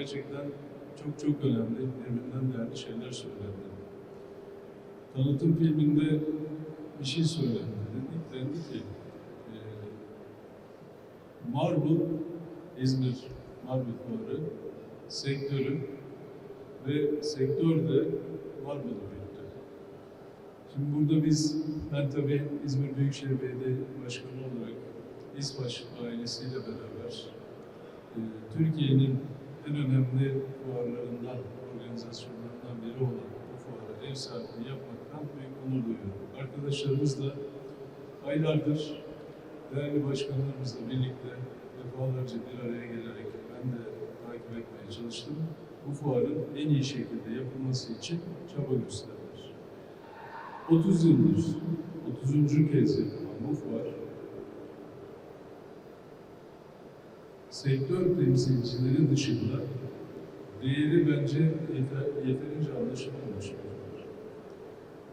gerçekten çok çok önemli, birbirinden değerli şeyler söylendi. Tanıtım filminde bir şey söylendi. Dedik, dendi ki, e, Marble, İzmir Marble Fuarı, sektörü ve sektör de büyüttü. Şimdi burada biz, ben tabii İzmir Büyükşehir Belediye Başkanı olarak İSPAŞ ailesiyle beraber e, Türkiye'nin en önemli fuarlarından, organizasyonlarından biri olan bu fuara ev sahipliği yapmaktan büyük onur duyuyorum. Arkadaşlarımız da aylardır değerli başkanlarımızla birlikte defalarca bir araya gelerek ben de takip etmeye çalıştım. Bu fuarın en iyi şekilde yapılması için çaba gösterdiler. 30 yıldır, 30. kez yapılan bu fuar sektör temsilcileri dışında değeri bence yeter, yeterince anlaşılmamış.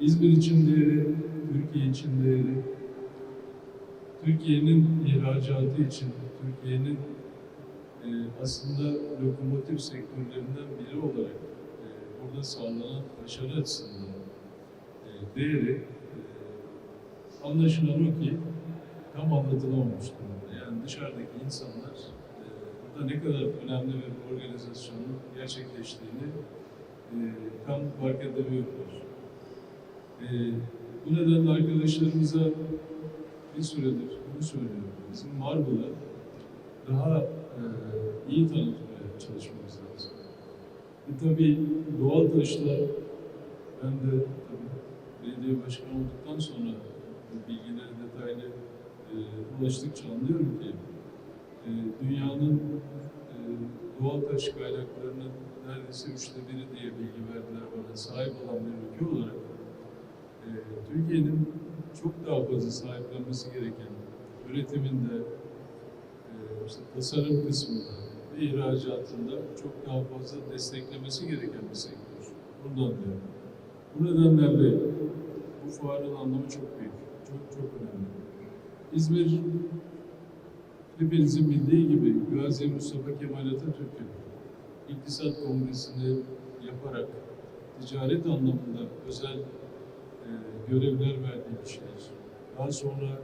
İzmir için değeri, Türkiye için değeri, Türkiye'nin ihracatı için, Türkiye'nin e, aslında lokomotif sektörlerinden biri olarak e, burada sağlanan başarı açısından e, değeri e, anlaşılan o ki tam anlatılamamış durumda. Yani dışarıdaki insanlar burada ne kadar önemli bir organizasyonun gerçekleştiğini e, tam fark edemiyorlar. E, bu nedenle arkadaşlarımıza bir süredir bunu söylüyorum. Bizim Marble'ı daha e, iyi tanıtmaya çalışmamız lazım. E tabii doğal taşlar, ben de tabii belediye başkanı olduktan sonra bilgileri detaylı e, ulaştıkça anlıyorum ki e, dünyanın e, doğal taş kaynaklarının neredeyse üçte biri diye bilgi verdiler bana. Sahip olan bir ülke olarak e, Türkiye'nin çok daha fazla sahiplenmesi gereken üretiminde, e, işte tasarım kısmında ve ihracatında çok daha fazla desteklemesi gereken bir sektör. Bundan diyorum. Bu nedenlerle bu fuarın anlamı çok büyük, çok çok önemli. İzmir, hepinizin bildiği gibi Gazi Mustafa Kemal Atatürk'ün İktisat Kongresi'ni yaparak ticaret anlamında özel e, görevler verdiği kişiler. Daha sonra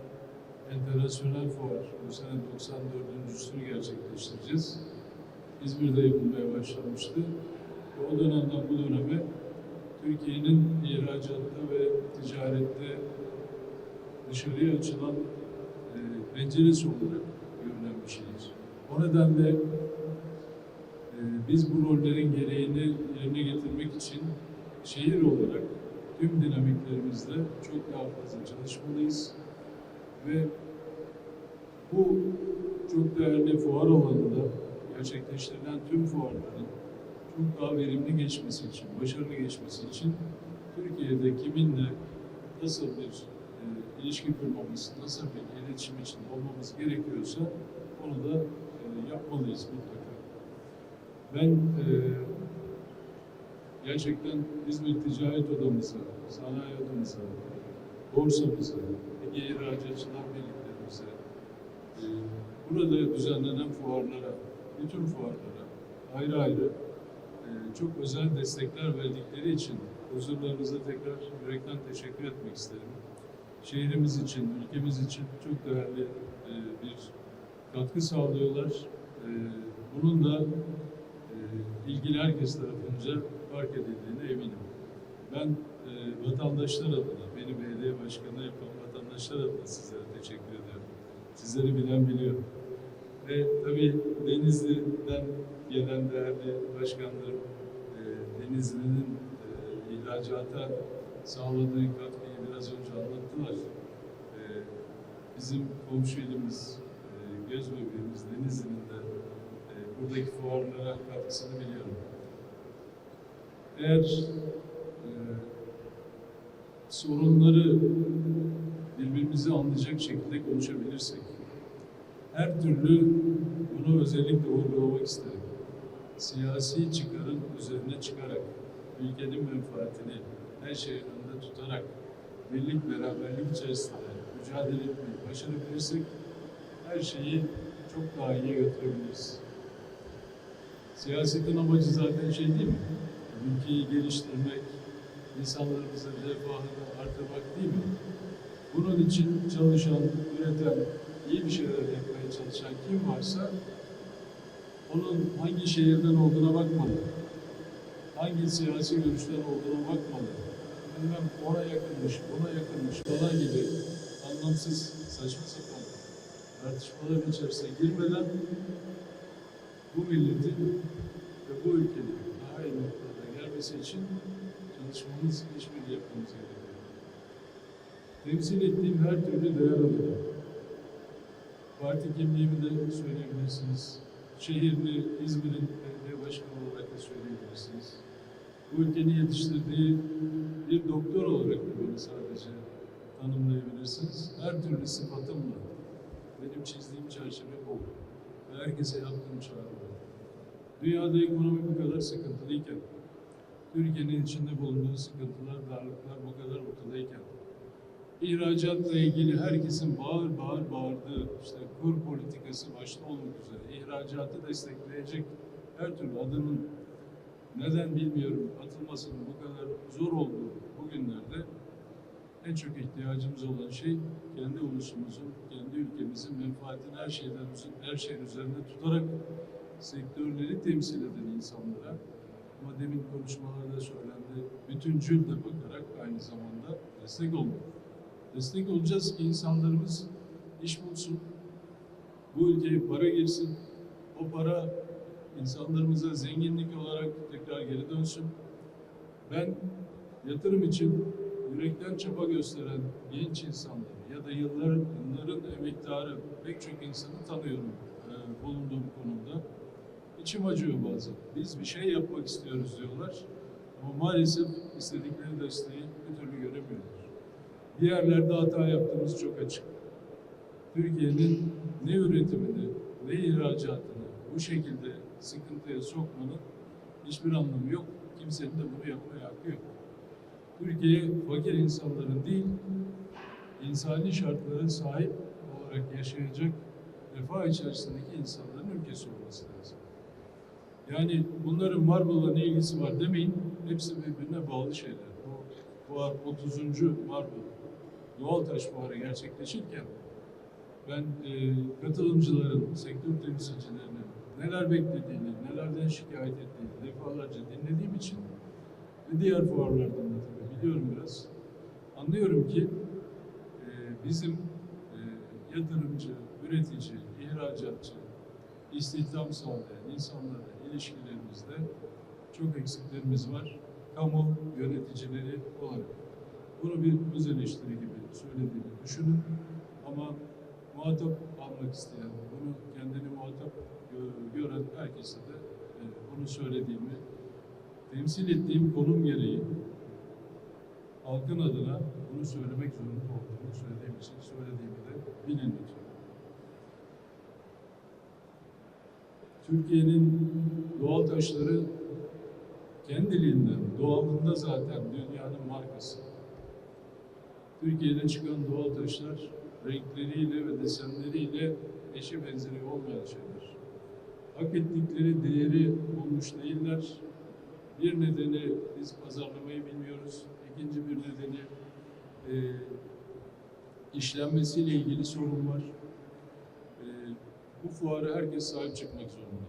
Enternasyonel Fuar, bu sene 94.sünü gerçekleştireceğiz. İzmir'de yapılmaya başlamıştı. Ve o dönemden bu döneme Türkiye'nin ihracatta ve ticarette dışarıya açılan e, penceresi olarak bir şehir. O nedenle e, biz bu rollerin gereğini yerine getirmek için şehir olarak tüm dinamiklerimizde çok daha fazla çalışmalıyız. Ve bu çok değerli fuar alanında gerçekleştirilen tüm fuarların çok daha verimli geçmesi için, başarılı geçmesi için Türkiye'de kiminle nasıl bir e, ilişki kurmamız, nasıl bir iletişim içinde olmamız gerekiyorsa onu da e, yapmalıyız mutlaka. Ben e, gerçekten İzmir Ticaret Odamıza, Sanayi Odamıza, borsamıza, Ege İhracatçılar Birliklerimize, e, burada düzenlenen fuarlara, bütün fuarlara ayrı ayrı e, çok özel destekler verdikleri için huzurlarınıza tekrar yürekten teşekkür etmek isterim. Şehrimiz için, ülkemiz için çok değerli e, bir katkı sağlıyorlar. E, bunun da e, ilgili herkes tarafınca fark edildiğine eminim. Ben e, vatandaşlar adına, beni belediye başkanı yapan vatandaşlar adına sizlere teşekkür ediyorum. Sizleri bilen biliyor. Ve tabii Denizli'den gelen değerli başkanlarım, e, Denizli'nin e, ihracata sağladığı katkıyı biraz önce anlattılar. E, bizim komşu ilimiz, göz bebeğimiz Denizli'nin de e, buradaki fuarlara katkısını biliyorum. Eğer e, sorunları birbirimizi anlayacak şekilde konuşabilirsek, her türlü bunu özellikle vurgulamak isterim. Siyasi çıkarın üzerine çıkarak, ülkenin menfaatini her şeyin önünde tutarak, birlik beraberlik içerisinde mücadele etmeyi başarabilirsek, her şeyi çok daha iyiye götürebiliriz. Siyasetin amacı zaten şey değil mi? Ülkeyi geliştirmek, insanlarımızın refahını artırmak değil mi? Bunun için çalışan, üreten, iyi bir şeyler yapmaya çalışan kim varsa onun hangi şehirden olduğuna bakmalı. Hangi siyasi görüşten olduğuna bakmalı. Bilmem ona yakınmış, ona yakınmış falan gibi anlamsız, saçma sapan tartışmaların içerisine girmeden bu milletin ve bu ülkenin daha iyi noktalara gelmesi için çalışmamız, işbirliği yapmamız gerekiyor. Temsil ettiğim her türlü değer alıyorum. Parti kimliğimi de söyleyebilirsiniz. Şehirli, İzmir'in belediye başkanı olarak da söyleyebilirsiniz. Bu ülkenin yetiştirdiği bir doktor olarak da beni sadece tanımlayabilirsiniz. Her türlü sıfatımla benim çizdiğim çerçeve bu. Ve herkese yaptığım çağrı. Dünyada ekonomi bu kadar sıkıntılıyken, Türkiye'nin içinde bulunduğu sıkıntılar, darlıklar bu kadar ortadayken, ihracatla ilgili herkesin bağır bağır bağırdığı, işte kur politikası başta olmak üzere ihracatı destekleyecek her türlü adımın neden bilmiyorum atılmasının bu kadar zor olduğu bu günlerde en çok ihtiyacımız olan şey kendi ulusumuzun, kendi ülkemizin menfaatini her şeyden her şeyin üzerinde tutarak sektörleri temsil eden insanlara ama demin konuşmalarda söylendi, bütüncül de bakarak aynı zamanda destek olmak. Destek olacağız ki insanlarımız iş bulsun, bu ülkeye para girsin, o para insanlarımıza zenginlik olarak tekrar geri dönsün. Ben yatırım için yürekten çaba gösteren genç insanları ya da yılların, yılların emektarı pek çok insanı tanıyorum e, bulunduğum konumda. İçim acıyor bazen. Biz bir şey yapmak istiyoruz diyorlar. Ama maalesef istedikleri desteği bir türlü göremiyorlar. Bir yerlerde hata yaptığımız çok açık. Türkiye'nin ne üretimini ne ihracatını bu şekilde sıkıntıya sokmanın hiçbir anlamı yok. Kimsenin de bunu yapmaya hakkı yok. Türkiye fakir insanların değil, insani şartlara sahip olarak yaşayacak refah içerisindeki insanların ülkesi olması lazım. Yani bunların Marmara'la ne ilgisi var demeyin, hepsi birbirine bağlı şeyler. Bu fuar 30. Marmara Doğaltaş Fuarı gerçekleşirken ben e, katılımcıların, sektör temsilcilerinin neler beklediğini, nelerden şikayet ettiğini defalarca dinlediğim için ve diğer fuarlardan biliyorum biraz. Anlıyorum ki e, bizim e, yatırımcı, üretici, ihracatçı, istihdam sağlayan insanlarla ilişkilerimizde çok eksiklerimiz var. Kamu yöneticileri olarak. Bunu bir öz eleştiri gibi söylediğini düşünün ama muhatap almak isteyen, bunu kendini muhatap gö- gören herkese de e, bunu söylediğimi, temsil ettiğim konum gereği halkın adına bunu söylemek zorunda olduğumu söylediğim için söylediğimi de bilin lütfen. Türkiye'nin doğal taşları kendiliğinden, doğalında zaten dünyanın markası. Türkiye'de çıkan doğal taşlar renkleriyle ve desenleriyle eşi benzeri olmayan şeyler. Hak ettikleri değeri bulmuş değiller. Bir nedeni biz pazarlamayı bilmiyoruz. İkinci bir nedeni e, işlenmesiyle ilgili sorun var. E, bu fuara herkes sahip çıkmak zorunda.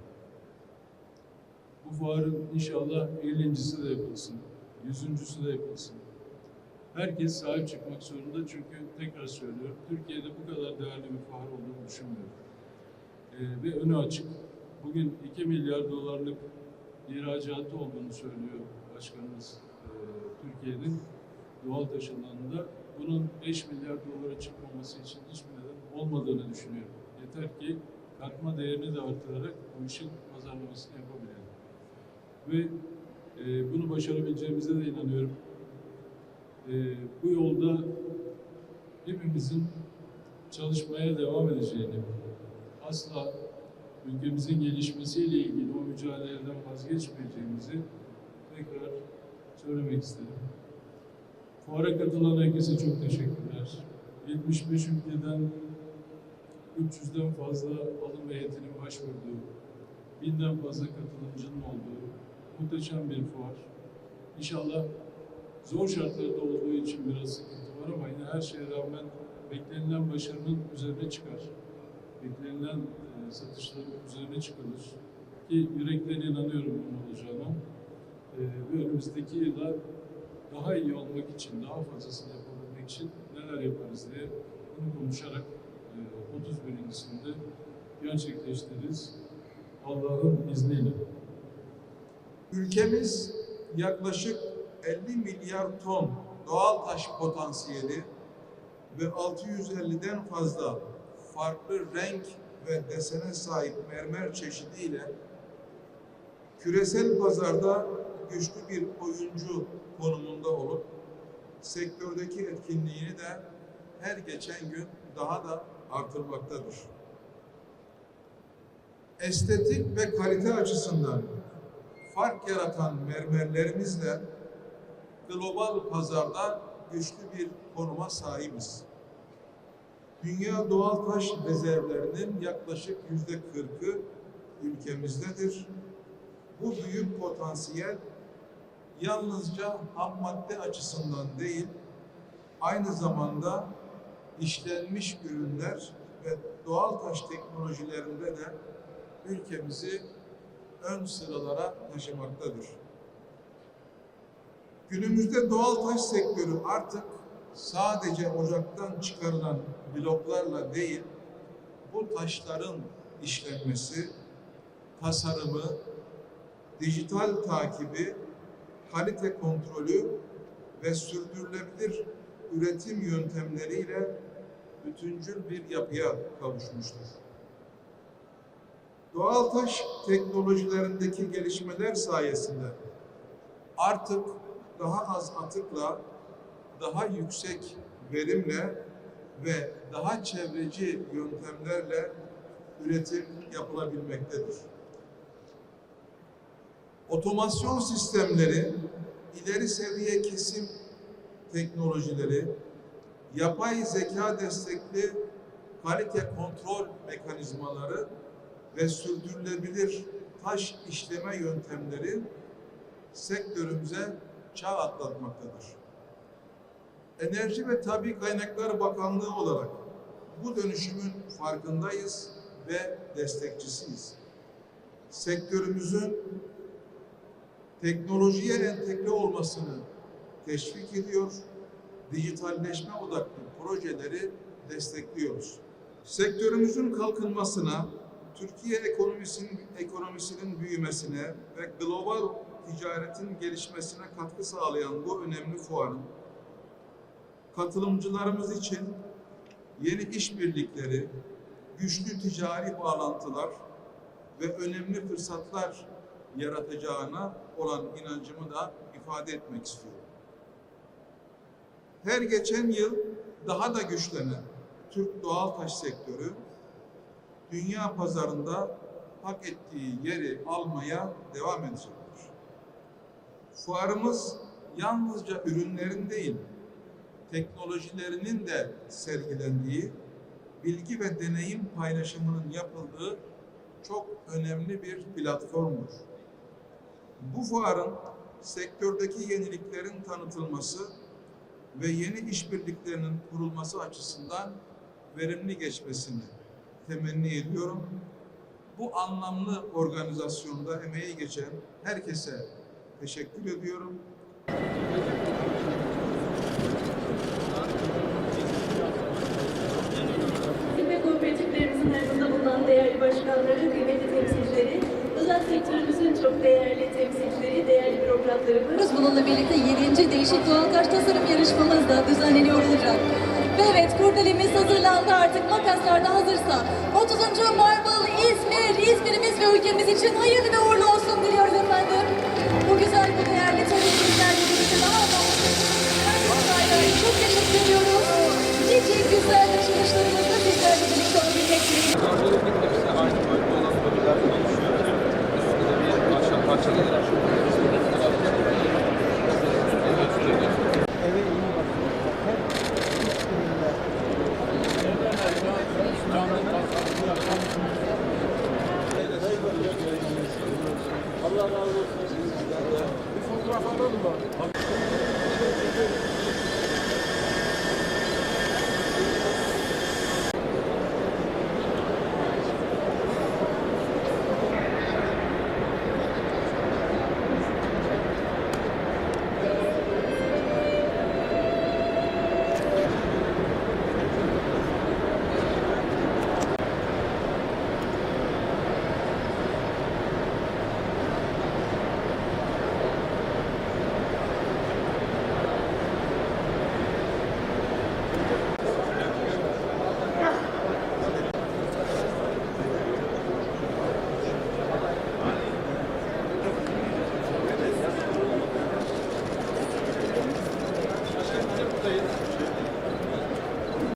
Bu fuarın inşallah 50.si de yapılsın, 100.sü de yapılsın. Herkes sahip çıkmak zorunda çünkü tekrar söylüyorum, Türkiye'de bu kadar değerli bir fuar olduğunu düşünmüyorum. Ee, ve önü açık. Bugün 2 milyar dolarlık ihracatı olduğunu söylüyor başkanımız e, Türkiye'nin doğal taş alanında. Bunun 5 milyar dolara çıkmaması için hiçbir neden olmadığını düşünüyorum. Yeter ki katma değerini de artırarak bu işin pazarlamasını yapabilelim. Ve e, bunu başarabileceğimize de inanıyorum. E, bu yolda hepimizin çalışmaya devam edeceğini, asla ülkemizin gelişmesiyle ilgili o mücadeleden vazgeçmeyeceğimizi tekrar söylemek istedim. Fuara katılan herkese çok teşekkürler. 75 ülkeden 300'den fazla alım heyetinin başvurduğu binden fazla katılımcının olduğu muhteşem bir fuar. İnşallah zor şartlarda olduğu için biraz sıkıntı var ama yine her şeye rağmen beklenilen başarının üzerine çıkar. Beklenilen satışların üzerine çıkılır. Ki yürekten inanıyorum bunun olacağına. E, ve önümüzdeki yıllar daha iyi olmak için, daha fazlasını yapabilmek için neler yaparız diye bunu konuşarak e, 31.sinde gerçekleştiririz. Allah'ın izniyle. Ülkemiz yaklaşık 50 milyar ton doğal taş potansiyeli ve 650'den fazla farklı renk ve desene sahip mermer çeşidiyle küresel pazarda güçlü bir oyuncu konumunda olup sektördeki etkinliğini de her geçen gün daha da artırmaktadır. Estetik ve kalite açısından fark yaratan mermerlerimizle global pazarda güçlü bir konuma sahibiz. Dünya doğal taş rezervlerinin yaklaşık yüzde kırkı ülkemizdedir. Bu büyük potansiyel yalnızca ham madde açısından değil, aynı zamanda işlenmiş ürünler ve doğal taş teknolojilerinde de ülkemizi ön sıralara taşımaktadır. Günümüzde doğal taş sektörü artık sadece ocaktan çıkarılan bloklarla değil, bu taşların işlenmesi, tasarımı, dijital takibi, kalite kontrolü ve sürdürülebilir üretim yöntemleriyle bütüncül bir yapıya kavuşmuştur. Doğal taş teknolojilerindeki gelişmeler sayesinde artık daha az atıkla, daha yüksek verimle ve daha çevreci yöntemlerle üretim yapılabilmektedir. Otomasyon sistemleri, ileri seviye kesim teknolojileri, yapay zeka destekli kalite kontrol mekanizmaları ve sürdürülebilir taş işleme yöntemleri sektörümüze çağ atlatmaktadır. Enerji ve Tabi Kaynaklar Bakanlığı olarak bu dönüşümün farkındayız ve destekçisiyiz. Sektörümüzün teknolojiye entegre olmasını teşvik ediyor, dijitalleşme odaklı projeleri destekliyoruz. Sektörümüzün kalkınmasına, Türkiye ekonomisinin ekonomisinin büyümesine ve global ticaretin gelişmesine katkı sağlayan bu önemli fuarın katılımcılarımız için yeni işbirlikleri, güçlü ticari bağlantılar ve önemli fırsatlar yaratacağına olan inancımı da ifade etmek istiyorum. Her geçen yıl daha da güçlenen Türk doğal taş sektörü dünya pazarında hak ettiği yeri almaya devam edecektir. Fuarımız yalnızca ürünlerin değil, teknolojilerinin de sergilendiği, bilgi ve deneyim paylaşımının yapıldığı çok önemli bir platformdur. Bu fuarın sektördeki yeniliklerin tanıtılması ve yeni işbirliklerinin kurulması açısından verimli geçmesini temenni ediyorum. Bu anlamlı organizasyonda emeği geçen herkese teşekkür ediyorum. Değerli başkanları, kıymetli temsilcileri, özel sektörümüzün çok değerli temsilcileri, değerli bürokratlarımız. Bununla birlikte 7. Değişik Doğal Taş Tasarım Yarışmamız da düzenleniyor olacak. Ve evet kurdelemiz hazırlandı artık makaslar da hazırsa 30. Marble İzmir, İzmir'imiz ve ülkemiz için hayırlı ve uğurlu olsun diliyoruz efendim.